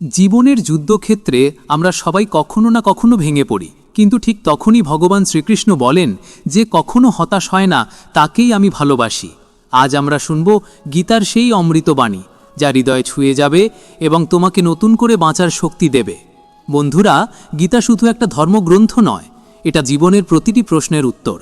জীবনের যুদ্ধক্ষেত্রে আমরা সবাই কখনো না কখনো ভেঙে পড়ি। কিন্তু ঠিক তখনই ভগবান শ্রীকৃষ্ণ বলেন যে কখনো হতাশ হয় না, তাকেই আমি ভালোবাসি। আজ আমরা শুনব গীতার সেই অমৃতবাণী যা হৃদয়ে ছুঁয়ে যাবে এবং তোমাকে নতুন করে বাঁচার শক্তি দেবে। বন্ধুরা, গীতা শুধু একটা ধর্মগ্রন্থ নয়, এটা জীবনের প্রতিটি প্রশ্নের উত্তর।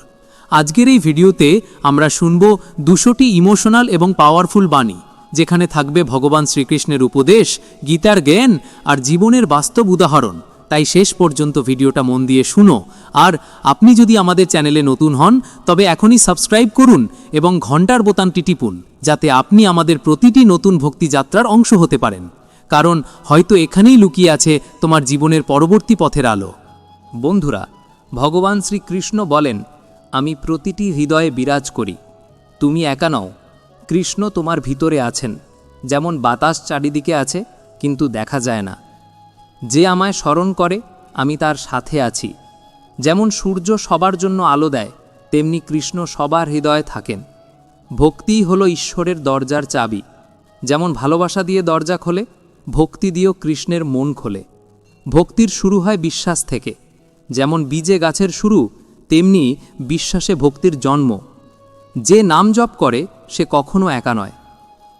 আজকের এই ভিডিওতে আমরা শুনব দুশোটি ইমোশনাল এবং পাওয়ারফুল বাণী। যেখানে থাকবে ভগবান শ্রীকৃষ্ণের উপদেশ, গীতার জ্ঞান আর জীবনের বাস্তব উদাহরণ। তাই শেষ পর্যন্ত ভিডিওটা মন দিয়ে শুনো। আর আপনি যদি আমাদের চ্যানেলে নতুন হন, তবে এখনই সাবস্ক্রাইব করুন এবং ঘণ্টার বোতামটি টিপুন, যাতে আপনি আমাদের প্রতিটি নতুন ভক্তিযাত্রার অংশ হতে পারেন। কারণ হয়তো এখানেই লুকিয়ে আছে তোমার জীবনের পরবর্তী পথের আলো। বন্ধুরা, ভগবান শ্রীকৃষ্ণ বলেন, আমি প্রতিটি হৃদয়ে বিরাজ করি। তুমি একা নও কৃষ্ণ তোমার ভিতরে আছেন, যেমন বাতাস চারিদিকে আছে, কিন্তু দেখা যায় না। যে আমায় স্মরণ করে, আমি তার সাথে আছি। যেমন সূর্য সবার জন্য আলো দেয়, তেমনি কৃষ্ণ সবার হৃদয়ে থাকেন। ভক্তিই হলো ঈশ্বরের দরজার চাবি। যেমন ভালোবাসা দিয়ে দরজা খোলে, ভক্তি দিয়েও কৃষ্ণের মন খোলে। ভক্তির শুরু হয় বিশ্বাস থেকে। যেমন বীজে গাছের শুরু, তেমনি বিশ্বাসে ভক্তির জন্ম। যে নাম জপ করে, সে কখনো একা নয়।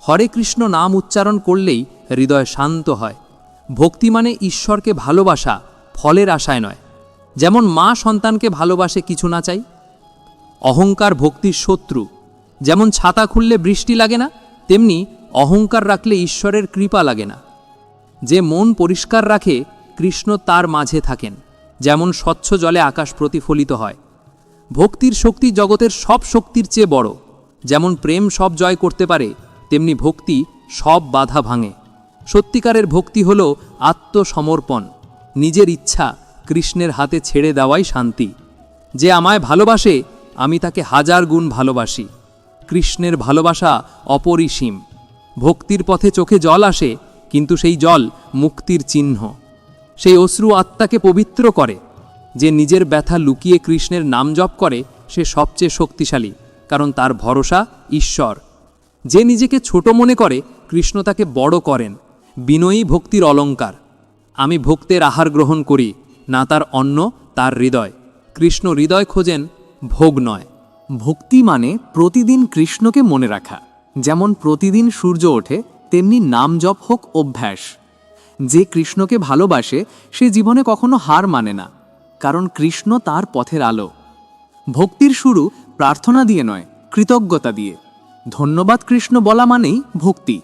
হরে কৃষ্ণ নাম উচ্চারণ করলেই হৃদয় শান্ত হয়। ভক্তি মানে ঈশ্বরকে ভালোবাসা, ফলের আশায় নয়। যেমন মা সন্তানকে ভালোবাসে কিছু না চাই। অহংকার ভক্তির শত্রু। যেমন ছাতা খুললে বৃষ্টি লাগে না, তেমনি অহংকার রাখলে ঈশ্বরের কৃপা লাগে না। যে মন পরিষ্কার রাখে, কৃষ্ণ তার মাঝে থাকেন। যেমন স্বচ্ছ জলে আকাশ প্রতিফলিত হয়। ভক্তির শক্তি জগতের সব শক্তির চেয়ে বড়। যেমন প্রেম সব জয় করতে পারে, তেমনি ভক্তি সব বাধা ভাঙে। সত্যিকারের ভক্তি হল আত্মসমর্পণ। নিজের ইচ্ছা কৃষ্ণের হাতে ছেড়ে দেওয়াই শান্তি। যে আমায় ভালোবাসে, আমি তাকে হাজার গুণ ভালোবাসি। কৃষ্ণের ভালোবাসা অপরিসীম। ভক্তির পথে চোখে জল আসে, কিন্তু সেই জল মুক্তির চিহ্ন। সেই অশ্রু আত্মাকে পবিত্র করে। যে নিজের ব্যথা লুকিয়ে কৃষ্ণের নাম জপ করে, সে সবচেয়ে শক্তিশালী, কারণ তার ভরসা ঈশ্বর। যে নিজেকে ছোট মনে করে, কৃষ্ণ তাকে বড় করেন, বিনয়ী ভক্তির অলঙ্কার। আমি ভক্তের আহার গ্রহণ করি, না তার অন্ন, তার হৃদয়। কৃষ্ণ হৃদয় খোঁজেন, ভোগ নয়। ভক্তি মানে প্রতিদিন কৃষ্ণকে মনে রাখা। যেমন প্রতিদিন সূর্য ওঠে, তেমনি নাম জপ হোক অভ্যাস। যে কৃষ্ণকে ভালোবাসে, সে জীবনে কখনো হার মানে না। কারণ কৃষ্ণ তার পথের আলো। ভক্তির শুরু প্রার্থনা দিয়ে নয়, কৃতজ্ঞতা দিয়ে। ধন্যবাদ কৃষ্ণ বলা মানেই ভক্তি।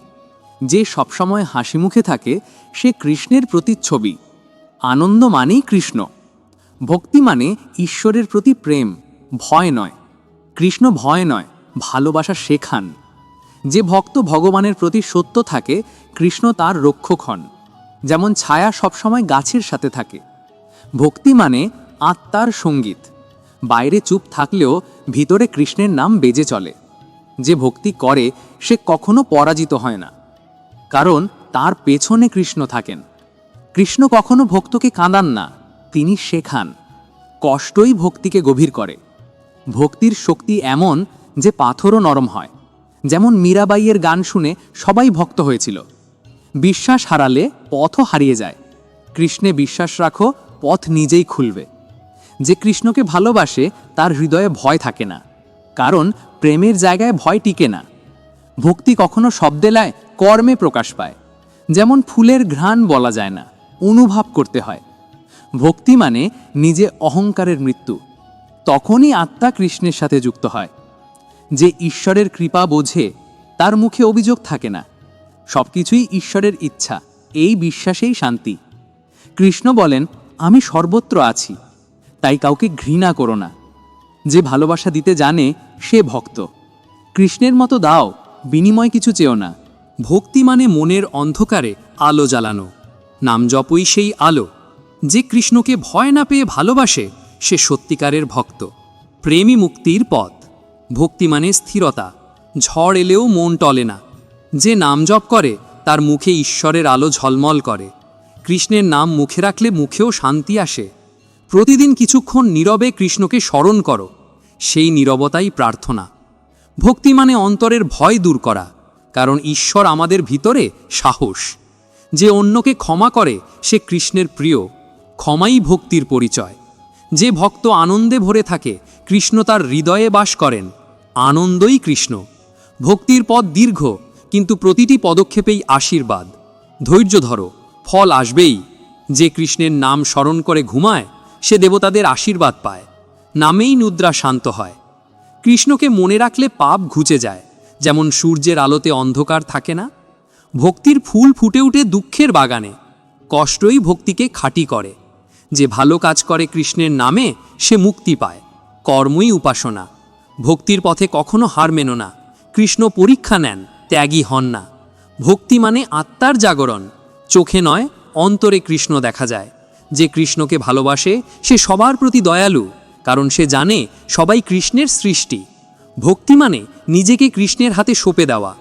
যে সবসময় হাসি মুখে থাকে, সে কৃষ্ণের প্রতিচ্ছবি। আনন্দ মানেই কৃষ্ণ। ভক্তি মানে ঈশ্বরের প্রতি প্রেম, ভয় নয়। কৃষ্ণ ভয় নয়, ভালোবাসা শেখান। যে ভক্ত ভগবানের প্রতি সত্য থাকে, কৃষ্ণ তার রক্ষক হন। যেমন ছায়া সবসময় গাছের সাথে থাকে। ভক্তি মানে আত্মার সংগীত। বাইরে চুপ থাকলেও ভিতরে কৃষ্ণের নাম বেজে চলে। যে ভক্তি করে, সে কখনো পরাজিত হয় না। কারণ তার পেছনে কৃষ্ণ থাকেন। কৃষ্ণ কখনো ভক্তকে কাঁদান না, তিনি শেখান। কষ্টই ভক্তিকে গভীর করে। ভক্তির শক্তি এমন যে পাথরও নরম হয়। যেমন মীরাবাইয়ের গান শুনে সবাই ভক্ত হয়েছিল। বিশ্বাস হারালে পথও হারিয়ে যায়। কৃষ্ণে বিশ্বাস রাখো পথ নিজেই খুলবে। যে কৃষ্ণকে ভালোবাসে, তার হৃদয়ে ভয় থাকে না। কারণ প্রেমের জায়গায় ভয় টিকে না। ভক্তি কখনো শব্দে লায়, কর্মে প্রকাশ পায়। যেমন ফুলের ঘ্রাণ বলা যায় না, অনুভব করতে হয়। ভক্তি মানে নিজে অহংকারের মৃত্যু। তখনই আত্মা কৃষ্ণের সাথে যুক্ত হয়। যে ঈশ্বরের কৃপা বোঝে, তার মুখে অভিযোগ থাকে না। সবকিছুই ঈশ্বরের ইচ্ছা, এই বিশ্বাসেই শান্তি। কৃষ্ণ বলেন আমি সর্বত্র আছি, তাই কাউকে ঘৃণা করো না। যে ভালোবাসা দিতে জানে, সে ভক্ত। কৃষ্ণের মতো দাও, বিনিময় কিছু চেও না। ভক্তি মানে মনের অন্ধকারে আলো জ্বালানো। নাম জপই সেই আলো। যে কৃষ্ণকে ভয় না পেয়ে ভালোবাসে, সে সত্যিকারের ভক্ত। প্রেমী মুক্তির পথ। ভক্তি মানে স্থিরতা। ঝড় এলেও মন টলে না। যে নাম জপ করে, তার মুখে ঈশ্বরের আলো ঝলমল করে। কৃষ্ণের নাম মুখে রাখলে মুখেও শান্তি আসে। প্রতিদিন কিছুক্ষণ নীরবে কৃষ্ণকে স্মরণ করো। সেই নীরবতাই প্রার্থনা। ভক্তি মানে অন্তরের ভয় দূর করা, কারণ ঈশ্বর আমাদের ভিতরে সাহস। যে অন্যকে ক্ষমা করে, সে কৃষ্ণের প্রিয়। ক্ষমাই ভক্তির পরিচয়। যে ভক্ত আনন্দে ভরে থাকে, কৃষ্ণ তার হৃদয়ে বাস করেন। আনন্দই কৃষ্ণ। ভক্তির পথ দীর্ঘ, কিন্তু প্রতিটি পদক্ষেপেই আশীর্বাদ। ধৈর্য ধরো। ফল আসবেই। যে কৃষ্ণের নাম স্মরণ করে ঘুমায়, সে দেবতাদের আশীর্বাদ পায়। নামেই নুদ্রা শান্ত হয়। কৃষ্ণকে মনে রাখলে পাপ ঘুচে যায়, যেমন সূর্যের আলোতে অন্ধকার থাকে না। ভক্তির ফুল ফুটে উঠে দুঃখের বাগানে, কষ্টই ভক্তিকে খাঁটি করে। যে ভালো কাজ করে কৃষ্ণের নামে, সে মুক্তি পায়। কর্মই উপাসনা। ভক্তির পথে কখনো হার মেনো না। কৃষ্ণ পরীক্ষা নেন, ত্যাগী হন না। ভক্তি মানে আত্মার জাগরণ। চোখে নয়, অন্তরে কৃষ্ণ দেখা যায়। যে কৃষ্ণকে ভালোবাসে, সে সবার প্রতি দয়ালু, কারণ সে জানে সবাই কৃষ্ণের সৃষ্টি। ভক্তি মানে নিজেকে কৃষ্ণের হাতে সঁপে দেওয়া।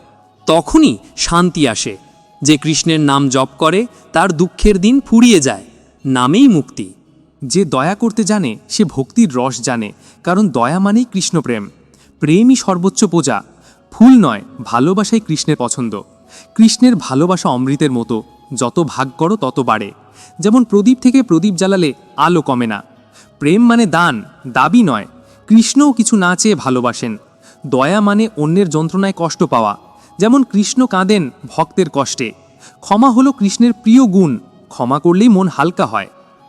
তখনই শান্তি আসে। যে কৃষ্ণের নাম জপ করে, তার দুঃখের দিন ফুরিয়ে যায়, নামেই মুক্তি। যে দয়া করতে জানে, সে ভক্তির রস জানে, কারণ দয়া মানেই কৃষ্ণপ্রেম। প্রেমই সর্বোচ্চ পূজা। ফুল নয়, ভালোবাসাই কৃষ্ণের পছন্দ। কৃষ্ণের ভালোবাসা অমৃতের মতো। যত ভাগ করো তত বাড়ে। যেমন প্রদীপ থেকে প্রদীপ জ্বালালে আলো কমে না। প্রেম মানে দান, দাবি নয়। কৃষ্ণও কিছু না চেয়ে ভালোবাসেন। দয়া মানে অন্যের যন্ত্রণায় কষ্ট পাওয়া। যেমন কৃষ্ণ কাঁদেন ভক্তের কষ্টে। ক্ষমা হলো কৃষ্ণের প্রিয় গুণ, ক্ষমা করলেই মন হালকা হয়।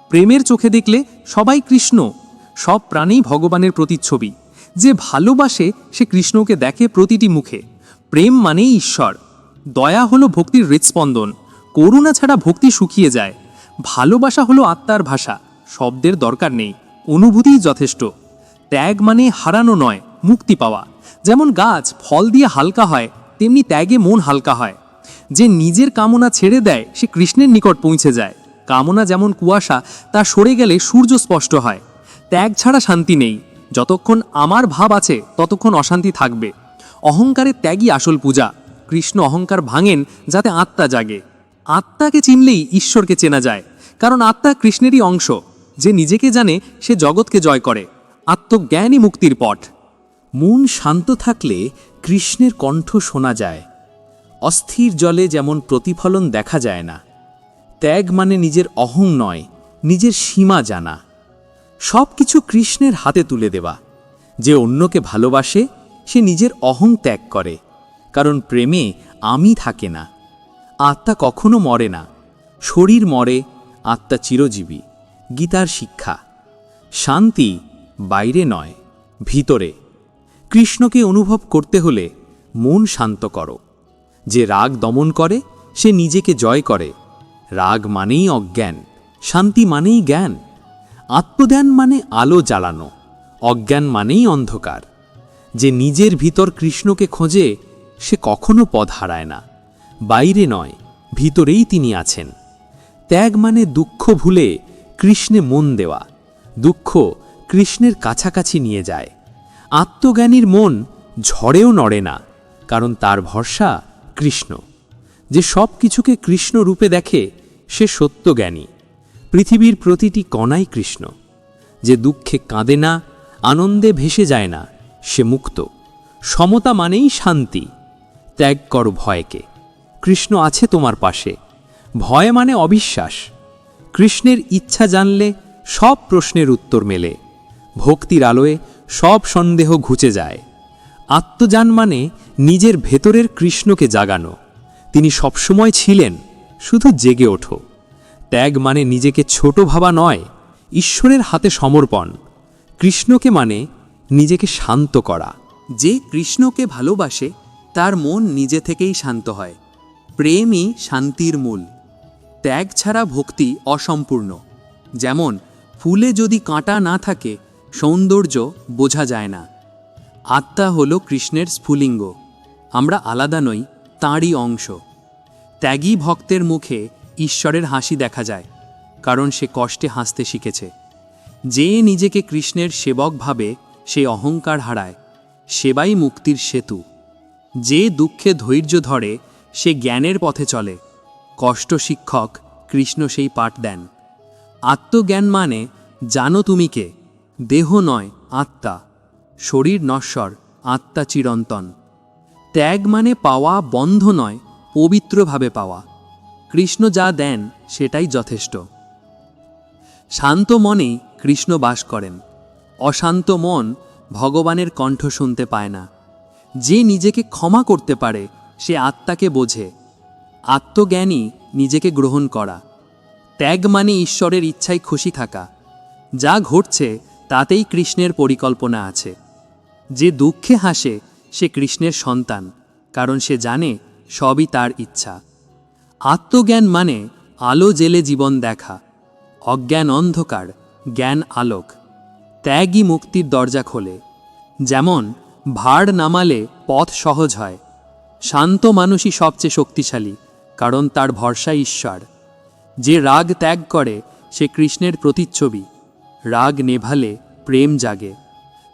প্রেমের চোখে দেখলে সবাই কৃষ্ণ, সব প্রাণেই ভগবানের প্রতিচ্ছবি। যে ভালোবাসে, সে কৃষ্ণকে দেখে প্রতিটি মুখে। প্রেম মানেই ঈশ্বর। দয়া হলো ভক্তির হৃৎস্পন্দন। করুণা ছাড়া ভক্তি শুকিয়ে যায়। ভালোবাসা হলো আত্মার ভাষা, শব্দের দরকার নেই, অনুভূতিই যথেষ্ট। ত্যাগ মানে হারানো নয়, মুক্তি পাওয়া। যেমন গাছ ফল দিয়ে হালকা হয়, তেমনি ত্যাগে মন হালকা হয়। যে নিজের কামনা ছেড়ে দেয়, সে কৃষ্ণের নিকট পৌঁছে যায়। কামনা যেমন কুয়াশা, তা সরে গেলে সূর্য স্পষ্ট হয়। ত্যাগ ছাড়া শান্তি নেই। যতক্ষণ আমার ভাব আছে, ততক্ষণ অশান্তি থাকবে। অহংকারের ত্যাগই আসল পূজা। কৃষ্ণ অহংকার ভাঙেন, যাতে আত্মা জাগে। আত্মাকে চিনলেই ঈশ্বরকে চেনা যায়, কারণ আত্মা কৃষ্ণেরই অংশ। যে নিজেকে জানে, সে জগৎকে জয় করে। আত্মজ্ঞানই মুক্তির পট মন শান্ত থাকলে কৃষ্ণের কণ্ঠ শোনা যায়। অস্থির জলে যেমন প্রতিফলন দেখা যায় না, ত্যাগ মানে নিজের অহং নয়, নিজের সীমা জানা। সব কিছু কৃষ্ণের হাতে তুলে দেওয়া। যে অন্যকে ভালোবাসে, সে নিজের অহং ত্যাগ করে, কারণ প্রেমে আমি থাকে না। আত্মা কখনো মরে না। শরীর মরে, আত্মা চিরজীবী। গীতার শিক্ষা, শান্তি বাইরে নয়, ভিতরে। কৃষ্ণকে অনুভব করতে হলে মন শান্ত করো। যে রাগ দমন করে, সে নিজেকে জয় করে। রাগ মানেই অজ্ঞান, শান্তি মানেই জ্ঞান। আত্মজ্ঞান মানে আলো জ্বালানো, অজ্ঞান মানেই অন্ধকার। যে নিজের ভিতর কৃষ্ণকে খোঁজে, সে কখনো পথ হারায় না। বাইরে নয়, ভিতরেই তিনি আছেন। ত্যাগ মানে দুঃখ ভুলে কৃষ্ণে মন দেওয়া। দুঃখ কৃষ্ণের কাছাকাছি নিয়ে যায়। আত্মজ্ঞানীর মন ঝড়েও নড়ে না, কারণ তার ভরসা কৃষ্ণ। যে সব কিছুকে কৃষ্ণ রূপে দেখে, সে সত্যজ্ঞানী। পৃথিবীর প্রতিটি কণাই কৃষ্ণ। যে দুঃখে কাঁদে না, আনন্দে ভেসে যায় না, সে মুক্ত। সমতা মানেই শান্তি। ত্যাগ করো ভয়কে। কৃষ্ণ আছে তোমার পাশে। ভয় মানে অবিশ্বাস। কৃষ্ণের ইচ্ছা জানলে সব প্রশ্নের উত্তর মেলে। ভক্তির আলোয় সব সন্দেহ ঘুচে যায়। আত্মজান মানে নিজের ভেতরের কৃষ্ণকে জাগানো। তিনি সবসময় ছিলেন, শুধু জেগে ওঠো। ত্যাগ মানে নিজেকে ছোট ভাবা নয়, ঈশ্বরের হাতে সমর্পণ। কৃষ্ণকে মানে নিজেকে শান্ত করা। যে কৃষ্ণকে ভালোবাসে, তার মন নিজে থেকেই শান্ত হয়। প্রেমই শান্তির মূল। ত্যাগ ছাড়া ভক্তি অসম্পূর্ণ। যেমন, ফুলে যদি কাঁটা না থাকে, সৌন্দর্য বোঝা যায় না। আত্মা হল কৃষ্ণের স্ফুলিঙ্গ। আমরা আলাদা নই, তাঁরই অংশ। ত্যাগী ভক্তের মুখে ঈশ্বরের হাসি দেখা যায়, কারণ সে কষ্টে হাসতে শিখেছে। যে নিজেকে কৃষ্ণের সেবক ভাবে, সে অহংকার হারায়। সেবাই মুক্তির সেতু। যে দুঃখে ধৈর্য ধরে সে জ্ঞানের পথে চলে। কষ্ট শিক্ষক কৃষ্ণ সেই পাঠ দেন। আত্মজ্ঞান মানে জানো তুমি কে, দেহ নয়, আত্মা। শরীর নশ্বর, আত্মা চিরন্তন। ত্যাগ মানে পাওয়া, বন্ধ নয়, পবিত্রভাবে পাওয়া। কৃষ্ণ যা দেন, সেটাই যথেষ্ট। শান্ত মনেই কৃষ্ণ বাস করেন। অশান্ত মন ভগবানের কণ্ঠ শুনতে পায় না। যে নিজেকে ক্ষমা করতে পারে সে আত্মাকে বোঝে। আত্মজ্ঞানী নিজেকে গ্রহণ করা। ত্যাগ মানে ঈশ্বরের ইচ্ছায় খুশি থাকা। যা ঘটছে, তাতেই কৃষ্ণের পরিকল্পনা আছে। যে দুঃখে হাসে, সে কৃষ্ণের সন্তান, কারণ সে জানে সবই তার ইচ্ছা। আত্মজ্ঞান মানে আলো জেলে জীবন দেখা। অজ্ঞান অন্ধকার, জ্ঞান আলোক। ত্যাগই মুক্তির দরজা খোলে। যেমন ভাড় নামালে পথ সহজ হয় শান্ত মানুষই সবচেয়ে শক্তিশালী, কারণ তার ভরসা ঈশ্বর। যে রাগ ত্যাগ করে, সে কৃষ্ণের প্রতিচ্ছবি। রাগ নেভালে প্রেম জাগে।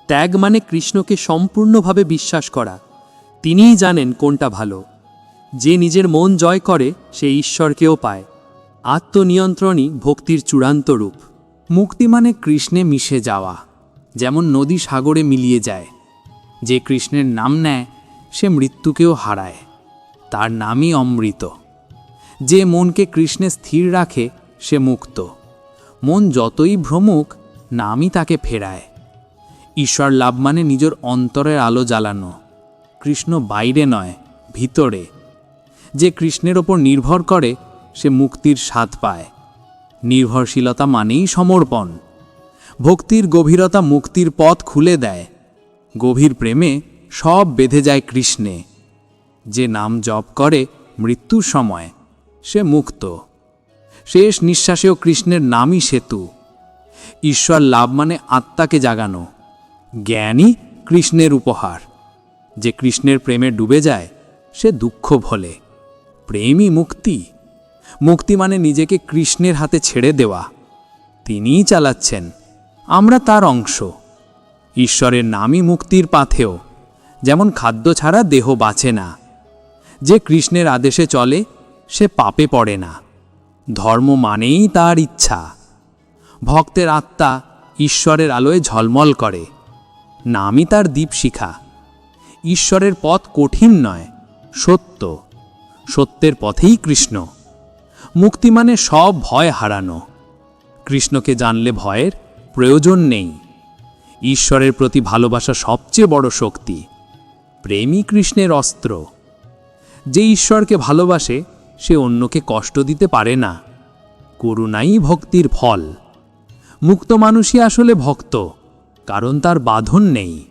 ত্যাগ মানে কৃষ্ণকে সম্পূর্ণভাবে বিশ্বাস করা। তিনিই জানেন কোনটা ভালো। যে নিজের মন জয় করে, সে ঈশ্বরকেও পায়। আত্মনিয়ন্ত্রণই ভক্তির চূড়ান্ত রূপ। মুক্তি মানে কৃষ্ণে মিশে যাওয়া, যেমন নদী সাগরে মিলিয়ে যায়। যে কৃষ্ণের নাম নেয় সে মৃত্যুকেও হারায়। তার নামই অমৃত। যে মনকে কৃষ্ণে স্থির রাখে, সে মুক্ত। মন যতই ভ্রমুক, নামই তাকে ফেরায়। ঈশ্বর লাভ মানে নিজের অন্তরের আলো জ্বালানো। কৃষ্ণ বাইরে নয়, ভিতরে। যে কৃষ্ণের ওপর নির্ভর করে, সে মুক্তির স্বাদ পায়। নির্ভরশীলতা মানেই সমর্পণ। ভক্তির গভীরতা মুক্তির পথ খুলে দেয়। গভীর প্রেমে সব বেঁধে যায় কৃষ্ণে। যে নাম জপ করে মৃত্যুর সময়, সে মুক্ত। শেষ নিঃশ্বাসেও কৃষ্ণের নামই সেতু। ঈশ্বর লাভ মানে আত্মাকে জাগানো। জ্ঞানই কৃষ্ণের উপহার। যে কৃষ্ণের প্রেমে ডুবে যায়, সে দুঃখ ভোলে। প্রেমই মুক্তি। মুক্তি মানে নিজেকে কৃষ্ণের হাতে ছেড়ে দেওয়া। তিনিই চালাচ্ছেন। আমরা তার অংশ। ঈশ্বরের নামই মুক্তির পাথেও যেমন খাদ্য ছাড়া দেহ বাঁচে না। যে কৃষ্ণের আদেশে চলে, সে পাপে পড়ে না। ধর্ম মানেই তার ইচ্ছা। ভক্তের আত্মা ঈশ্বরের আলোয় ঝলমল করে। নামই তার দীপশিখা ঈশ্বরের পথ কঠিন নয়, সত্য। সত্যের পথেই কৃষ্ণ। মুক্তি মানে সব ভয় হারানো। কৃষ্ণকে জানলে ভয়ের প্রয়োজন নেই। ঈশ্বরের প্রতি ভালোবাসা সবচেয়ে বড় শক্তি। প্রেমই কৃষ্ণের অস্ত্র। যে ঈশ্বরকে ভালোবাসে, সে অন্যকে কষ্ট দিতে পারে না। করুণাই ভক্তির ফল। মুক্ত মানুষই আসলে ভক্ত, কারণ তার বাঁধন নেই।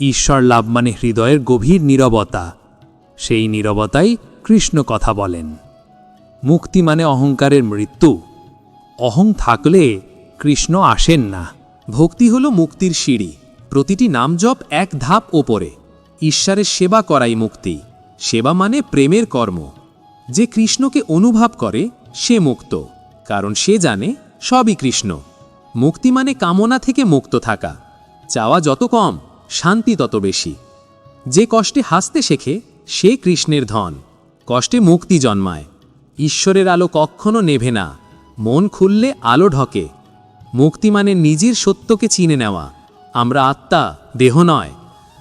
ঈশ্বর লাভ মানে হৃদয়ের গভীর নীরবতা। সেই নীরবতাই কৃষ্ণ কথা বলেন। মুক্তি মানে অহংকারের মৃত্যু। অহং থাকলে কৃষ্ণ আসেন না। ভক্তি হল মুক্তির সিঁড়ি। প্রতিটি নাম জপ এক ধাপ ওপরে। ঈশ্বরের সেবা করাই মুক্তি। সেবা মানে প্রেমের কর্ম। যে কৃষ্ণকে অনুভব করে, সে মুক্ত। কারণ সে জানে, সবই কৃষ্ণ। মুক্তি মানে কামনা থেকে মুক্ত থাকা। চাওয়া যত কম, শান্তি তত বেশি। যে কষ্টে হাসতে শেখে, সে কৃষ্ণের ধন। কষ্টে মুক্তি জন্মায়। ঈশ্বরের আলো কখনো নেভে না। মন খুললে আলো ঢকে। মুক্তি মানে নিজের সত্যকে চিনে নেওয়া। আমরা আত্মা, দেহ নয়।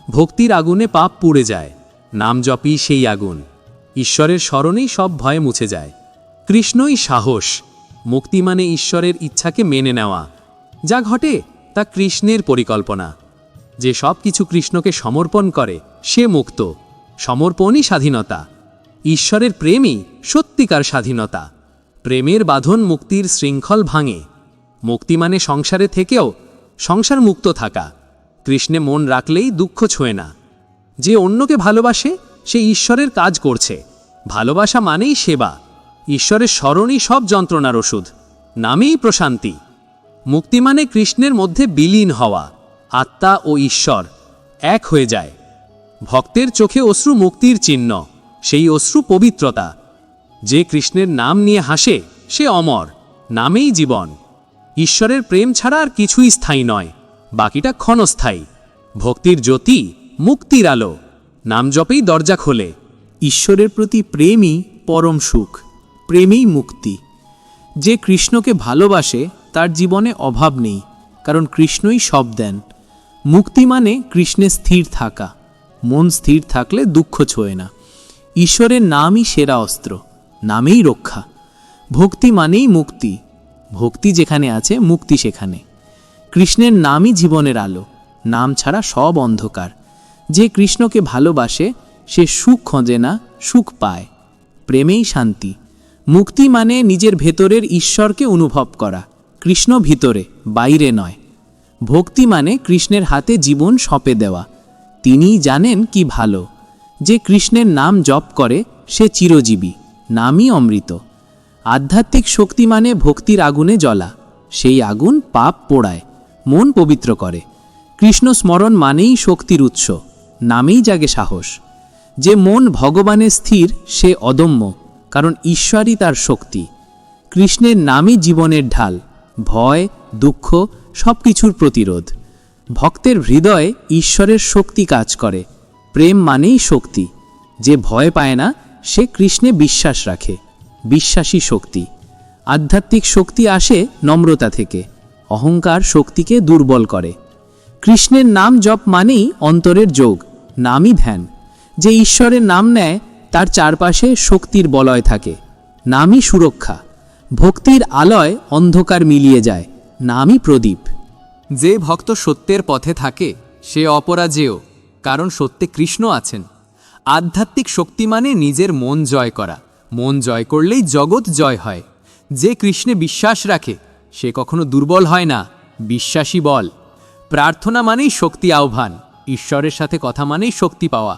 ভক্তির আগুনে পাপ পুড়ে যায়। নাম জপই সেই আগুন। ঈশ্বরের স্মরণেই সব ভয়ে মুছে যায়। কৃষ্ণই সাহস। মুক্তি মানে ঈশ্বরের ইচ্ছাকে মেনে নেওয়া। যা ঘটে, তা কৃষ্ণের পরিকল্পনা। যে সব কিছু কৃষ্ণকে সমর্পণ করে, সে মুক্ত। সমর্পণই স্বাধীনতা। ঈশ্বরের প্রেমই সত্যিকার স্বাধীনতা। প্রেমের বাঁধন মুক্তির শৃঙ্খল ভাঙে। মুক্তি মানে সংসারে থেকেও সংসার মুক্ত থাকা। কৃষ্ণে মন রাখলেই দুঃখ ছোঁয় না। যে অন্যকে ভালোবাসে, সে ঈশ্বরের কাজ করছে। ভালোবাসা মানেই সেবা। ঈশ্বরের স্মরণই সব যন্ত্রণার ওষুধ। নামেই প্রশান্তি। মুক্তি মানে কৃষ্ণের মধ্যে বিলীন হওয়া। আত্মা ও ঈশ্বর এক হয়ে যায়। ভক্তের চোখে অশ্রু মুক্তির চিহ্ন। সেই অশ্রু পবিত্রতা। যে কৃষ্ণের নাম নিয়ে হাসে, সে অমর। নামেই জীবন। ঈশ্বরের প্রেম ছাড়া আর কিছুই স্থায়ী নয়। বাকিটা ক্ষণস্থায়ী। ভক্তির জ্যোতি, মুক্তির আলো। নাম জপেই দরজা খোলে। ঈশ্বরের প্রতি প্রেমই পরম সুখ, প্রেমেই মুক্তি। যে কৃষ্ণকে ভালোবাসে, তার জীবনে অভাব নেই, কারণ কৃষ্ণই সব দেন। মুক্তি মানে কৃষ্ণে স্থির থাকা। মন স্থির থাকলে দুঃখ ছোঁয় না। ঈশ্বরের নামই সেরা অস্ত্র, নামেই রক্ষা। ভক্তি মানেই মুক্তি। ভক্তি যেখানে আছে, মুক্তি সেখানে। কৃষ্ণের নামই জীবনের আলো, নাম ছাড়া সব অন্ধকার। যে কৃষ্ণকে ভালোবাসে, সে সুখ খোঁজে না, সুখ পায়। প্রেমেই শান্তি। মুক্তি মানে নিজের ভেতরের ঈশ্বরকে অনুভব করা। কৃষ্ণ ভিতরে, বাইরে নয়। ভক্তি মানে কৃষ্ণের হাতে জীবন সঁপে দেওয়া। তিনিই জানেন কি ভালো। যে কৃষ্ণের নাম জপ করে, সে চিরজীবী, নামই অমৃত। আধ্যাত্মিক শক্তি মানে ভক্তির আগুনে জ্বলা। সেই আগুন পাপ পোড়ায়। মন পবিত্র করে। কৃষ্ণ স্মরণ মানেই শক্তির উৎস, নামেই জাগে সাহস। যে মন ভগবানের স্থির, সে অদম্য, কারণ ঈশ্বরই তার শক্তি। কৃষ্ণের নামই জীবনের ঢাল, ভয়, দুঃখ সব কিছুর প্রতিরোধ। ভক্তের হৃদয়ে ঈশ্বরের শক্তি কাজ করে, প্রেম মানেই শক্তি। যে ভয় পায় না, সে কৃষ্ণে বিশ্বাস রাখে, বিশ্বাসী শক্তি। আধ্যাত্মিক শক্তি আসে নম্রতা থেকে। অহংকার শক্তিকে দুর্বল করে। কৃষ্ণের নাম জপ মানেই অন্তরের যোগ, নামই ধ্যান। যে ঈশ্বরের নাম নেয়, তার চারপাশে শক্তির বলয় থাকে, নামই সুরক্ষা। ভক্তির আলয় অন্ধকার মিলিয়ে যায়, নামই প্রদীপ। যে ভক্ত সত্যের পথে থাকে, সে অপরাজেয়, কারণ সত্যে কৃষ্ণ আছেন। আধ্যাত্মিক শক্তি মানে নিজের মন জয় করা। মন জয় করলেই জগৎ জয় হয়। যে কৃষ্ণে বিশ্বাস রাখে সে কখনো দুর্বল হয় না, বিশ্বাসী বল। প্রার্থনা মানেই শক্তি আহ্বান, ঈশ্বরের সাথে কথা মানেই শক্তি পাওয়া।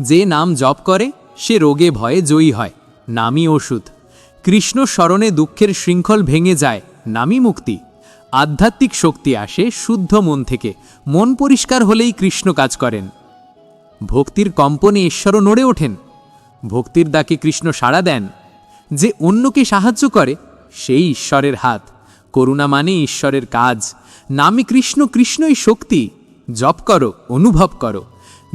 যে নাম জপ করে, সে রোগে ভয়ে জয়ী হয়, নামই ওষুধ। কৃষ্ণ স্মরণে দুঃখের শৃঙ্খল ভেঙে যায়, নামই মুক্তি। আধ্যাত্মিক শক্তি আসে শুদ্ধ মন থেকে, মন পরিষ্কার হলেই কৃষ্ণ কাজ করেন। ভক্তির কম্পনে ঈশ্বরও নড়ে ওঠেন। ভক্তির ডাকে কৃষ্ণ সাড়া দেন। যে অন্যকে সাহায্য করে, সেই ঈশ্বরের হাত। করুণা মানে ঈশ্বরের কাজ। নামে কৃষ্ণ, কৃষ্ণই শক্তি। জপ করো, অনুভব করো।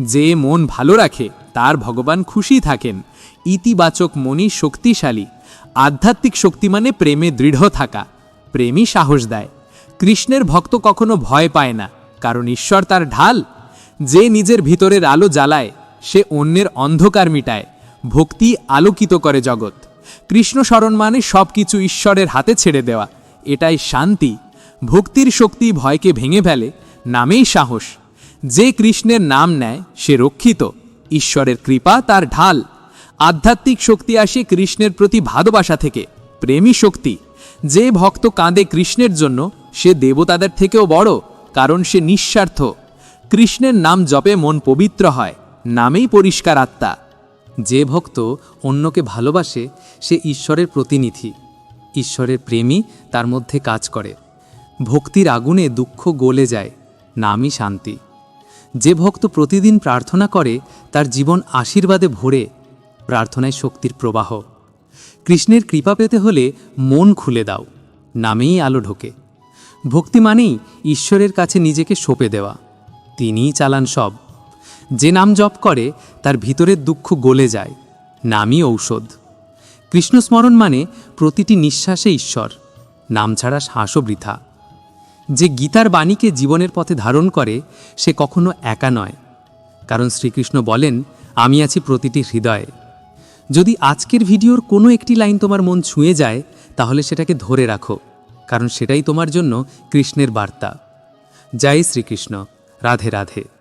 যে মন ভালো রাখে, তার ভগবান খুশি থাকেন। ইতিবাচক মনই শক্তিশালী। আধ্যাত্মিক শক্তি মানে প্রেমে দৃঢ় থাকা। প্রেমই সাহস দেয়। কৃষ্ণের ভক্ত কখনো ভয় পায় না, কারণ ঈশ্বর তার ঢাল। যে নিজের ভিতরের আলো জ্বালায়, সে অন্যের অন্ধকার মিটায়। ভক্তি আলোকিত করে জগৎ। কৃষ্ণ স্মরণ মানে সব কিছু ঈশ্বরের হাতে ছেড়ে দেওয়া। এটাই শান্তি। ভক্তির শক্তি ভয়কে ভেঙে ফেলে, নামেই সাহস। যে কৃষ্ণের নাম নেয়, সে রক্ষিত। ঈশ্বরের কৃপা তার ঢাল। আধ্যাত্মিক শক্তি আসে কৃষ্ণের প্রতি ভালোবাসা থেকে, প্রেমী শক্তি। যে ভক্ত কাঁদে কৃষ্ণের জন্য, সে দেবতাদের থেকেও বড়, কারণ সে নিঃস্বার্থ। কৃষ্ণের নাম জপে মন পবিত্র হয়, নামেই পরিষ্কার আত্মা। যে ভক্ত অন্যকে ভালোবাসে, সে ঈশ্বরের প্রতিনিধি। ঈশ্বরের প্রেমই তার মধ্যে কাজ করে। ভক্তির আগুনে দুঃখ গলে যায়, নামই শান্তি। যে ভক্ত প্রতিদিন প্রার্থনা করে, তার জীবন আশীর্বাদে ভরে, প্রার্থনায় শক্তির প্রবাহ। কৃষ্ণের কৃপা পেতে হলে মন খুলে দাও, নামেই আলো ঢোকে। ভক্তি মানেই ঈশ্বরের কাছে নিজেকে সঁপে দেওয়া, তিনিই চালান সব। যে নাম জপ করে, তার ভিতরের দুঃখ গলে যায়, নামই ঔষধ। কৃষ্ণ স্মরণ মানে প্রতিটি নিঃশ্বাসে ঈশ্বর, নাম ছাড়া শ্বাসও বৃথা। যে গীতার বাণীকে জীবনের পথে ধারণ করে, সে কখনো একা নয়। কারণ শ্রীকৃষ্ণ বলেন, আমি আছি প্রতিটি হৃদয়ে। যদি আজকের ভিডিওর কোনো একটি লাইন তোমার মন ছুঁয়ে যায়, তাহলে সেটাকে ধরে রাখো, কারণ সেটাই তোমার জন্য কৃষ্ণের বার্তা। জয় শ্রীকৃষ্ণ। রাধে রাধে।